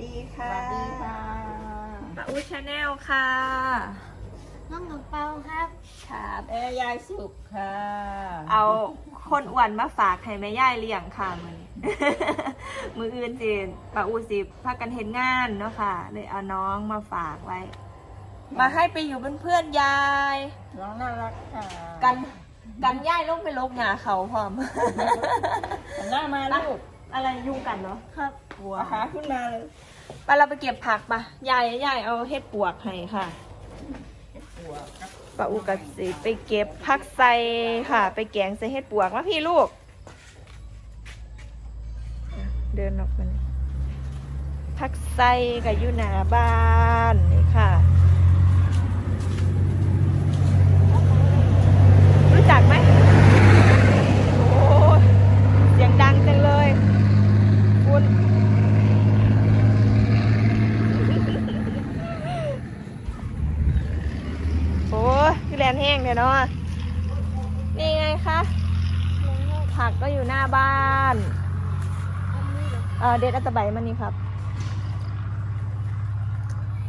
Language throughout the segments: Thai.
ดีสค่ะวัสดีค่ะป้าอูชาแนลค่ะ น้องหนูเปาครับครับแม่ยายสุขค่ะเอาคนอ้วนมาฝากให้แม่ย่ายเลี้ยงค่ะมือนี้ มืออื่นจีนป้าอูสิพากันเห็นงานเนาะค่ะเลยเอาน้องมาฝากไว้ มาให้ไปอยู่เป็นเพื่อนยาย น้องน่ารักค่ะกันกันย่ายลงไปลกหงาเขาพร้อม หันหน้ามาลูกอะไรยุ่งกันเนาะครับ บัวเอาขาขึ้นมาเลยไปเราไปเก็บผักปะยายยายเอาเห็ดปวกให้ค่ะหัวกับป้าอูกับสิไปเก็บผักใส่ค่ะ ไปแกงใส่เห็ดปวกมาพี่ลูก เดินออกมานี่ผักใส่กับอยู่หน้าบ้านนี่ค่ะ รู้จักไหมโอ้ยเสียงดังจังเลยคุณ โอ้ย คือแลนแห้งเนี่ยเนาะนี่ไงคะผักก็อยู่หน้าบ้านเออเด็ดอัตะไบมันนี่ครับ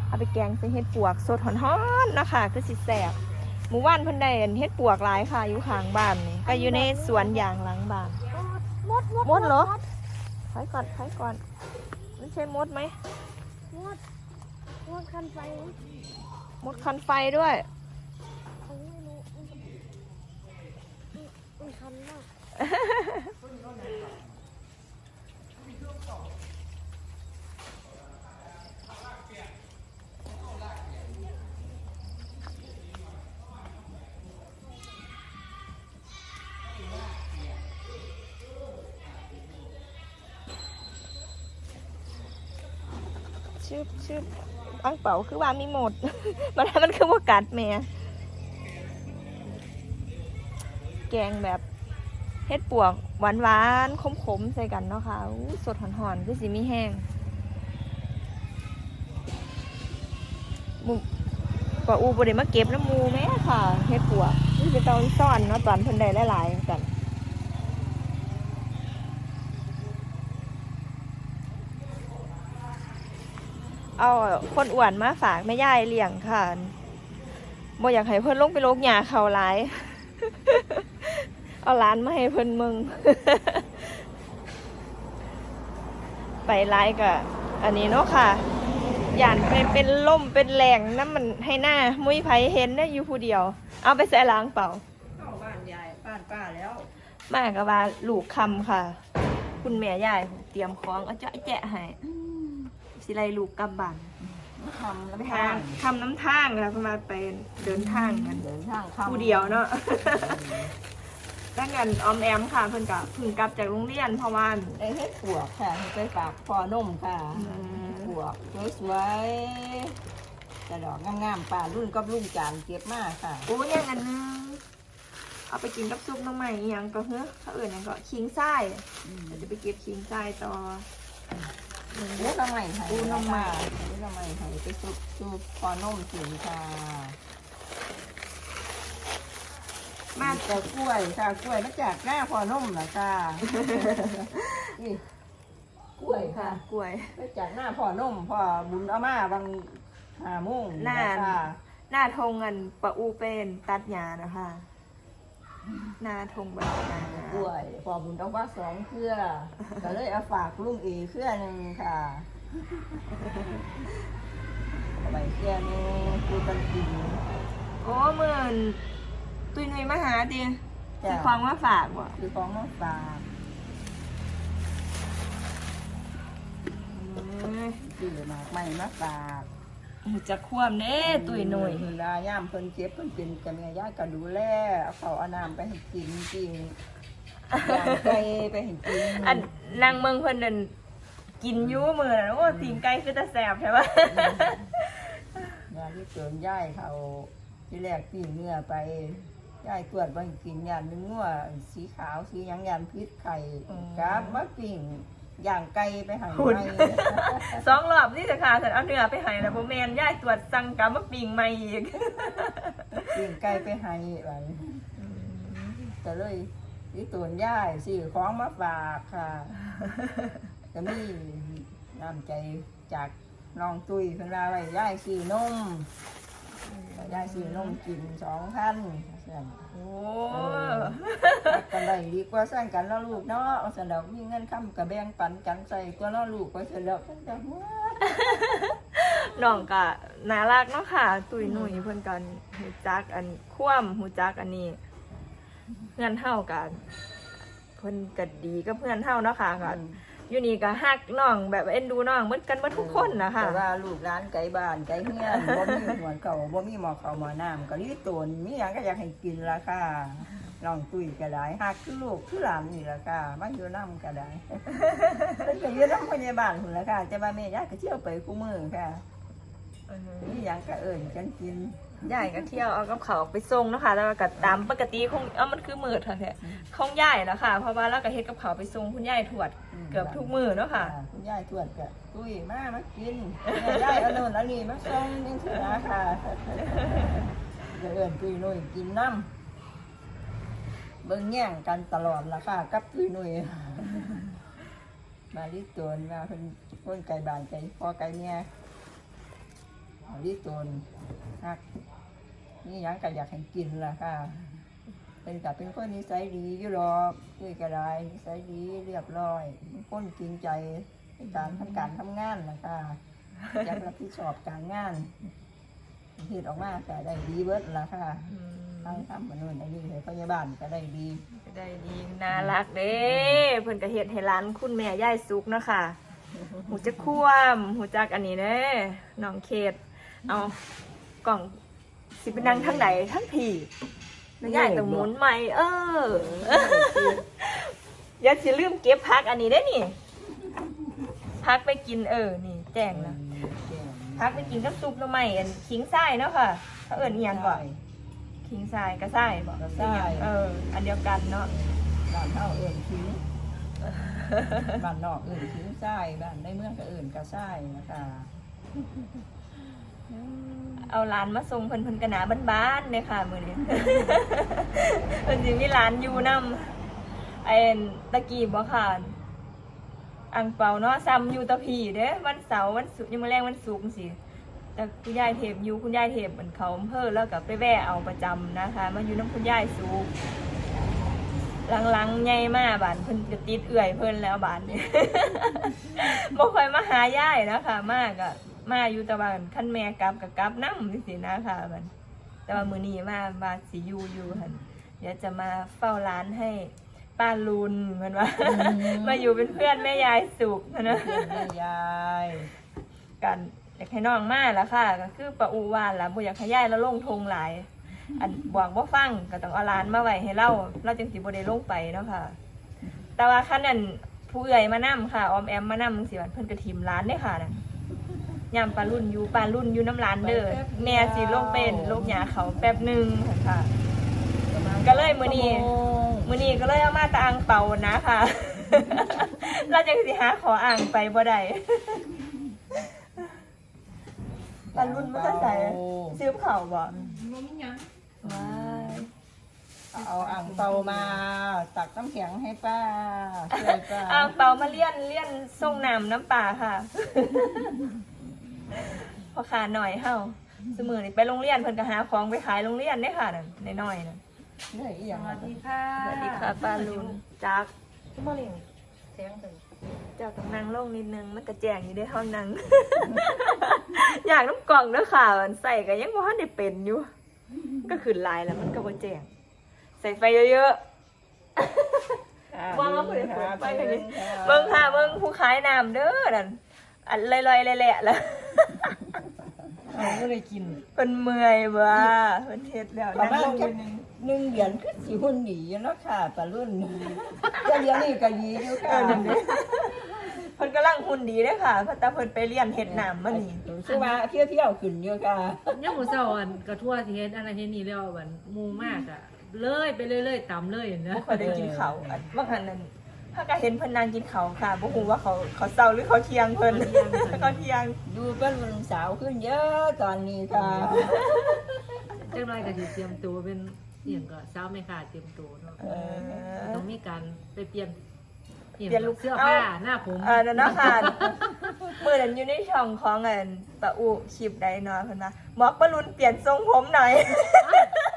เอาไปแกงใส่เห็ดปวกสดหอนๆนะคะคือสิแสบหมู่บ้านเพิ่นได้เห็นเห็ดปวกหลายค่ะอยู่ข้างบ้านนี่ก็อยู่ในสวนยางหลังบ้านมดมดมดเหรอถอยก่อนถอยก่อนไม่ใช่มดไหมมดมดคันไฟมดคันไฟด้วย เขาไม่รู้มันมัน คันมากชึบชึบอังเป่าคือว่ามีหมด มันมันคือว่ากัดแม่ แกงแบบ เฮ็ดปวกหวานหวานๆขมๆใส่กันเนาะค่ะอู้สดหอนๆคือสิมีแห้งหมูปลาอูบไดมาเก็บน้ำมูแม่ค่ะเฮ็ดปวกนี่เป็นตอนซ่อนเนาะตอนเพิ่นได้หลายๆกันเอาคนอ้วนมาฝากแม่ย่ายเลี้ยงค่ะบ่อยากให้เพิ่นลงไปโลกหญ้าเขาหลาย เอาหลานมาให้เพิ่นมึง ไปไล่กะอันนี้เนาะค่ะย่านไปเป็นล่มเป็นแหล่งน้ำมันให้หน้ามุ้ยไผเห็นได้อยู่ผู้เดียว เอาไปใส่ล้างเปล่าเข้าบ้านยายบ้านป้าแล้วมากับว่าลูกคำค่ะ คุณแม่ยายเตรียมของเอาเจะแจะให้สิไลลูกกลับบ้านทำแล้วไปไปหาทางทำน้ำทางแล้วก็มาไปเดินทางกันเดินทางเข้าผู้เดียวเนาะ ดังนั้นออมแอมค่ะเพิ่นกับเพิ่งกลับจากโรงเรียนเพราะว่าได้เฮ็ดปวกค่ะให้ไปฝากพ่อนมค่ะอืมปวกสวยๆแต่ดอกงามๆป่ารุ่นกับลุงจานเก็บมาค่ะโอ้ยอย่างอันนึงเอาไปกินกับซุปน้ำใหม่อหยังก็เฮ้อเขาเอื่นหยังก็คิงไส้เดี๋ยวจะไปเก็บคิงไส้ต่ออู้น้ำใหม่ไทยอู้น้ำใหม่อู้น้ำใหม่ไทยไปซุปซุปพ่อนมสิค่ะ มาแต่กล้วยค่ะกล้วยมาจากหน้าพ่อนมเหรอค่ะนี่กล้วยค่ะกล้วยมาจากหน้าพ่อนมพ่อบุญเอามาบางหาโมุ่งหน้าค่ะหน้าทงเงินปะอูเป็นตัดหญ้านะคะหน้าทงแบบหญ้ากล้วยพ่อบุญเอามาสองเครือก็เลยเอาฝากลุงเอเครือหนึ่งค่ะเอาไปเครือหนึงกูตันกินโอ้เหมือน ตุยนุยมาหาดิจ้ะสิความว่าฝากบ่คือของน้องฝากเอ้ยคือหมากใหม่มาฝากหูจะคว่ำเด้ตุยนุยเวลาย่ามเพิ่นเจ็บเพิ่นเป็นกับแม่ย่าก็ดูแลเอาเขาวเอาน้ำไปให้กินจริงย่างไก่ไปให้กินอันนางเมืองเพิ่นนั่นกินอยูมือน่ะโอ้ตีนไก่คือตะแสบใช่ปะยาที่เกินย่ายเขาที่แรกปีเนื้อไป ย่ายตรวจบางกินยานเนื้อสีขาวสีหยังยานพิษไข่กับมะปิ่งย่างไก่ไปใหาคุณไม่สองรอบนี่จะค่ะฉันเอาเนื้อไปให้แล้วบ่แม่นย่ายตรวจสั่งกลับมาปิงใหม่อีกปิ่งไก่ไปให้ไปก็เลยที่ตัวนย่ายซื้อของมาฝากค่ะก็มีน้ำใจจากน้องตุ้ยเพิ่นว่าไว้ย่ายซื้อนม ย่ายซื้อนมกินสองพันสั่นโอ้รักกันได้ดีกว่าสร้างกันเนาะลูกเนาะเอาสนดอกมีเงินค้ำกับแบ่งปันกันใส่ตัวเนาะลูกก็สนดอกกันจะหัวน้องก็น่ารักเนาะค่ะ ตุยหนุ่ยเพิ่นกันหูจักอันคว่ำหูจักอันนี้เพื่อนเฮากันเพิ่นก็ดีกับเพื่อนเฮาเนาะค่ะก็อ ยู่นี่ก็ฮักน้องแบบเอ็นดูน้องเหมือนกันเบ่ทุกคนนะคะแต่ว่าลูกร้านไก่บ้านไก่เฮียนบ่มีหัวเก่าบ่มีหมอเขาวหมอน้ำก็รีตนมีหยังก็อยากให้กินละค่ะน้องตุ้ยก็ได้ฮักคือลูกคือหลานนี่ละค่ะมาอยู่น้ำก็ได้เพิ่นก็อยู่น้ำพยาบาลพุ่นละค่ะจะมาแม่ยายก็เที่ยวไปคู่มือค่ะมีหยังก็เอิ่นกันกินยายก็เที่ยวเอากับเขาวไปส่งเนาะค่ะแล้วก็ตามปกติคงเอ้ามันคือมืดค่ะแท้ของยายแล้วค่ะเพราะว่าเราก็เฮ็ดกับเขาวไปส่งคุณยายทวด เกือบทุกมือเนาะค่ะ คุณยายทวดก็ตุ้ยมามากินยายเอาโน่นเอานี่มาส่งนี่สินะค่ะก็เอิ่นตุ้ยนุ่ยกินน้ำเบิ่งแย่งกันตลอดละค่ะ กับตุ้ยนุ่ยมาลิตนมาเป็นคนไก่บานไก่พ่อไก่เนี่ยมาลิตนฮักนี่ยังก็อยากให้กินละค่ะ เป็นกับเป็นคนนิสัยดีอยู่หรอกคุยกระไรนิสัยดีเรียบร้อยเป็นคนจริงใจในการทำการทำงานนะคะจะรับผิดชอบการงานเหตุออกมาก็ได้ดีเบิดละค่ะทางทำมนุษย์อันนี้เลยพยาบาลก็ได้ดีก็ได้ดีน่ารักเด้เพิ่นก็เฮ็ดให้ร้านคุณแม่ยายสุกเนาะค่ะหูจักคว่ำหูจักอันนี้เด้น้องเขตเอากล่องสิไปนั่งทั้งไหนทั้งผี แล้วยายต้องหมุนใหม่ เอออย่าสิลืมเก็บพักอันนี้ได้นี่พักไปกินเออ นี่ แจ้งนะพักไปกินกับซุปหน่อไม้อันขิงไส้เนาะค่ะเขาเอิ้นอีหยังก่อนขิงไส้กระไส้บอกกระไส้เออ อันเดียวกันเนาะบ้านเท่าเอื่นทิ้งบ้านนอกเอื่นทิ้งไส้บ้านในเมืองก็เอื่นกระไส้นะคะ เอาร้านมาส่งเพิ่นเพิ่นกระหนาบ้านๆเลยค่ะมือนี้เพิ่นสิมีร้านอยู่นำไอ้ตะกี้บ่ค่ะอังเปาเนาะซ้ำอยู่ตะพีเด้วันเสาร์วันศุกร์ยังมื้อแรงวันศุกร์สิแต่คุณยายเทพอยู่คุณยายเทพเหมือนเขาอำเภอแล้วก็ไปแวะเอาประจำนะคะ มาอยู่น้ำคุณยายสุกหลังๆใหญ่มากบานเพิ่นจะติดเอื่อยเพิ่นแล้วบานนี้บ่ค่อยมาหายายนะคะมากอะ มาอยู่แตะวันขั้นแม่กลับกับกลับน้ำนี่สินะคะมันแต่ว่ามื้อนี้มามาสิอยู่อยู่หั่นเดี๋ยวจะมาเฝ้าร้านให้ป้าลุนเหมือนว่า มาอยู่เป็นเพื่อนแม่ยายสุกนะเพื่อนแม่ยายกันอยากให้น้องมาแล้วค่ะ ก็คือปะอูวานล่ะบ่อยากให้ยายแล้วลงทงหลาย อันบอกว่าฟังก็ต้องเอาร้านมาไว้ให้เราเราจึงสิบ่ได้ลงไปเนาะค่ะ แต่ว่าคันนั้นผู้เอื่อยมานํค่ะออมแอมมานํสิวันเพิ่นก็ทีมร้านเด้ค่ะน่ะ ยามปลารุ่นอยู่ปลารุ่นอยู่น้ำร้านเด้อแม่สิลงเป็นลูกหยาเขาแป๊บหนึงค่ะ ก็เลยมื้อนี้มื้อนี้ก็เลยเอามาแตะอ่างเป่านะค่ะ เราจังสิหาขออ่างไปบ่ได้ปลารุ่นมันก็ใส่ซื้อเข่าวบ่งมยังว้ายเอาอ่างเปามาตักน้ำแข็งให้ป้าช่วยป้า อ่างเป่ามาเลี่ยนเลี่ยนส่งน้ำน้ำปลาค่ะ พอขาหน่อยเฮาสมือนี่ไปโรงเรียนเพิ่นก็หาของไปขายโรงเรียนได้ค่ะนั่นน้อยๆน่ะเนี่ยอีหสยังวัอะสดีค่ะสวัสดีค่ะป้าลุนจักชั่วโมงเลี้ยงเสียงถึงเจ้าต้องนั่งลงนิดนึงมันกระแจงอยู่ได้ห้องนั่งอยากน้ำกล่องเด้อค่ะมันใส่ก็ยังบ่ทันได้เป็นอยู่ ก็ขึ้นลายแล้วมันก็บ่แจงใส่ไฟเยอะๆวางเอาไปเลยไปเลยเบิ่งค่ะเบิ่งผู้ขายน้ำเด้อนั่นอันลอยๆแหละๆแล้ว เอาก็เลยกินเพิ่นเมื่อยบ่เพิ่นเฮ็ดแล้วประนั่งมาณลงแค่หนึ่งเดือนคือสิหุ่นดีอยู่เนาะค่ะปลารุ่นก็เลี้ยงนี่ก็ดีอยู่เอค่ะอนั่นเด้เพิ่นกำลังหุ่นดีเด้อค่ะเพราะแต่เพิ่นไปเรียนเฮ็ดน้ำมานี่คือว่าเที่ยวเที่ยวๆขึ้นอยู่ค่ะยังหมูเจ้าอันกระทั่วที่เฮ็ดอะไรเฮ็ดนี่แล้วบันมูมากอะเลยไปเรื่อยๆต่ำเลยนะบ่ค่อยได้กินข้าวอันบางหันนั่น ถ้าก็เห็นเพิ่นนั่งกินข้าวค่ะบ่ฮู้ว่าเขาเขาเช้าหรือเขาเที่ยงเพิ่นเขาเที่ยงดูเป็นวันสาวขึ้นเยอะตอนนี้ค่ะ จังไรก็สิเตรียมตัวเป็นเสี่ยงก็เช้าไม่ขาดเตรียมตัวเนาะเออ ต้องมีการไปเปลี่ยนเปลี่เปลี่ยนลุคเสื้อผ้าเอ้าหน้าผมเออนั่นเนาะค่ะมือนั้นอยู่ในช่องของเงินปะอุคลิปใดเนาะเพิ่นว่าบอกปะรุนเปลี่ยนทรงผมหน่อย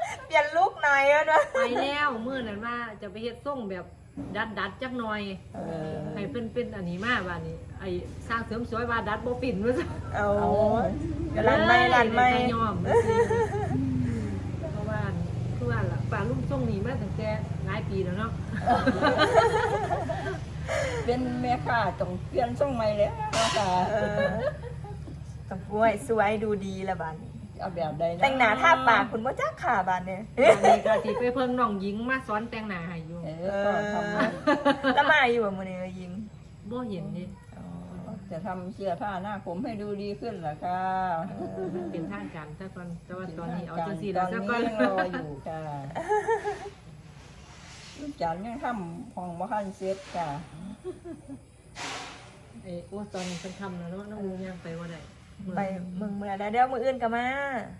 เปลี่ยนลุคหน่อยเนาะไปแล้วมื้อนั้นว่าจะไปเฮ็ดส่งแบบดัดดัดๆจักหน่อยเออให้เป็นเป็นอันนี้มาว่านี่ไอ้สร้างเสริมสวยว่าดัดบ่ปิ่นว่าซั่นเอาเอาลันไม่ลันไม่เลยยอมเพราะว่าคือว่าล่ะป่าลุงส่งนี่มาตั้งแต่หลายปีแล้วเนาะเป็นแม่ค้าต้องเปลี่ยนทรงใหม่แล้วเนาะค่ะเออต้องป่วยสวยดูดีละบานนี้ เอาแบบใดะแต่งหน้าทาปากคุณว่าจักขาบานเนี่ยอันนี้ก็สิไปเพิ่งน้องหญิงมาสอนแต่งหน้าให้อยู่เออก็ทำแล้วมาอยู่กับมือนี้ยิงบ่เห็นนี่จะทำเสื้อผ้าหน้าผมให้ดูดีขึ้นเหรอคะเป็นทางการซะก่อนแต่ว่าตอนนี้เอาจังตซี่อแล้วนซะนี้ก่อนยังรออยู่ค่ะลูกจันยังทำห้องบ้านเสร็จจ้ะเอ้โอ้ตอนนี้เป็นคำแล้วเนาะน้องอูยังไปบ่ได้มื้อ ไปมึงเมื่อใดเดี๋ยวมืออื่นก็มา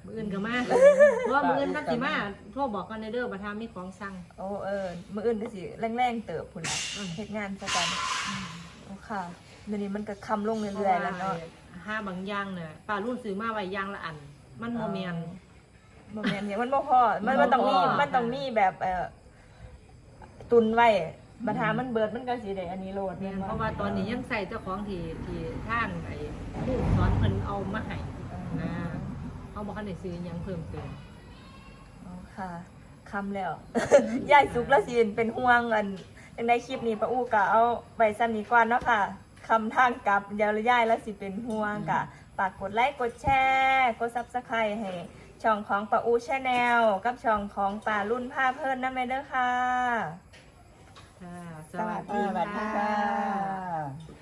มื้ออื่นก็มาเพราะว่ามื้ออื่นมันสิมาโทรบอกกันในเด้อบ่ทามีของสั่งโอ้เออมืออื่นก็สิแรงๆเติบพุ่นละอืมเฮ็ดงานซะกันโอ้ค่ะเดี๋ยวนี้มันก็คำลงเรื่อยๆแล้วเนาะห้าบางอย่างเนี่ยป้ารุ่นซื้อมาไว้อย่างละอัน มันโมเมนบ่แม่นเนี่ยมันบ่พอมันมันต้องมีมันต้องมีแบบเอ่อตุนไว้ บัดหามันเบิดมันก็สิได้อันนี้โหลดเมเนี่ยนเพราะว่าตอนนี้ยังใส่เจ้าของที่ที่ทางไอ้ผู้สอนเพิ่นเอามาให้นะเอาบ่คันได้ซื้อหยังเพิ่มเติมอ๋อค่ะคำแล้ว ยายสุกแล้วสิเป็นห่วงอันจังได้คลิปนี้ป้าอู้ก็เอาไว้ซ้ำนี้ก่อนเนาะค่ะคำทางกลับยาวระยายแล้วสิเป็นห่วงกะฝากกดไลค์กดแชร์กดซับสไครต์ให้ช่องของป้าอู้ชาแนลกับช่องของป่ารุ่นผ้าเพิ่นนะแม่เด้อค่ะ ค่ะ สวัสดีสวัสดีค่ะค่ะ